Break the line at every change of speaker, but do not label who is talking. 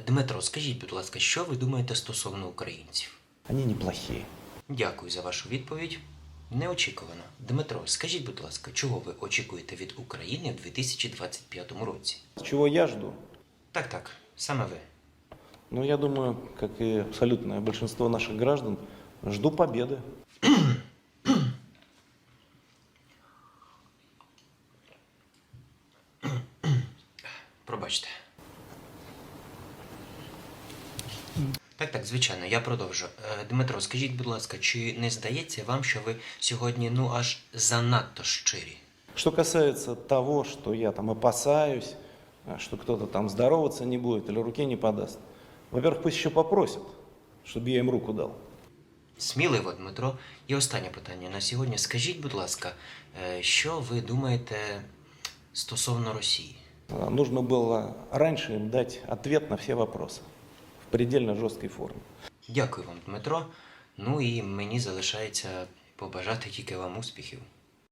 Дмитро, скажіть, будь ласка, що ви думаєте стосовно українців?
Они неплохие.
Дякую за вашу відповідь. Неочікувано. Дмитро, скажіть, будь ласка, чого ви очікуєте від України в 2025 році?
Чего я жду?
Так, так, саме ви.
Ну, я думаю, как и абсолютное большинство наших граждан, жду победы.
Пробачте. Так, так, звичайно, я продовжу. Е, Дмитро, скажіть, будь ласка, чи не здається вам, що ви сьогодні ну аж занадто щирі?
Что касается того, что я там опасаюсь, а, что кто-то там здороваться не будет или руки не подаст, во-первых, пусть еще попросят, чтобы я им руку дал.
Сміливо, Дмитро. І останнє питання на сьогодні. Скажіть, будь ласка, е, що ви думаєте стосовно Росії?
А, Нужно было раньше им дать ответ на все вопросы в предельно жорсткій формі.
Дякую вам, Дмитро. Ну і мені залишається побажати тільки вам успіхів.